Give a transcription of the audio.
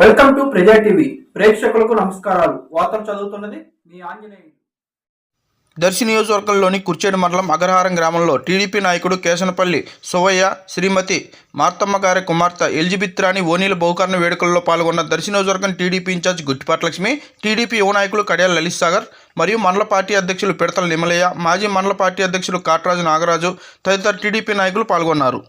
Welcome to ప్రజా TV. ప్రేక్షకులకు నమస్కారాలు. వార్తలు చదువుతున్నది మీ ఆంజనేయులు. దర్శి నియోజకవర్గంలోని కుర్చేడు మండలం అగ్రహారం గ్రామంలో టీడీపీ నాయకుడు కేశనపల్లి సువయ్య శ్రీమతి మార్తమ్మ గారి కుమార్తె ఎలిజబెత్ రాణి ఓనీల బహుకరణ వేడుకల్లో పాల్గొన్న దర్శి నియోజకవర్గం TDP incharge Guttipati Lakshmi TDP యువ నాయకులు కడియాల లలిత్ సాగర్ మరియు మండల పార్టీ అధ్యక్షులు పిడతల నిమలయ్య మాజీ మండల పార్టీ అధ్యక్షులు కాట్రాజు నాగరాజు తదితర టీడీపీ నాయకులు పాల్గొన్నారు.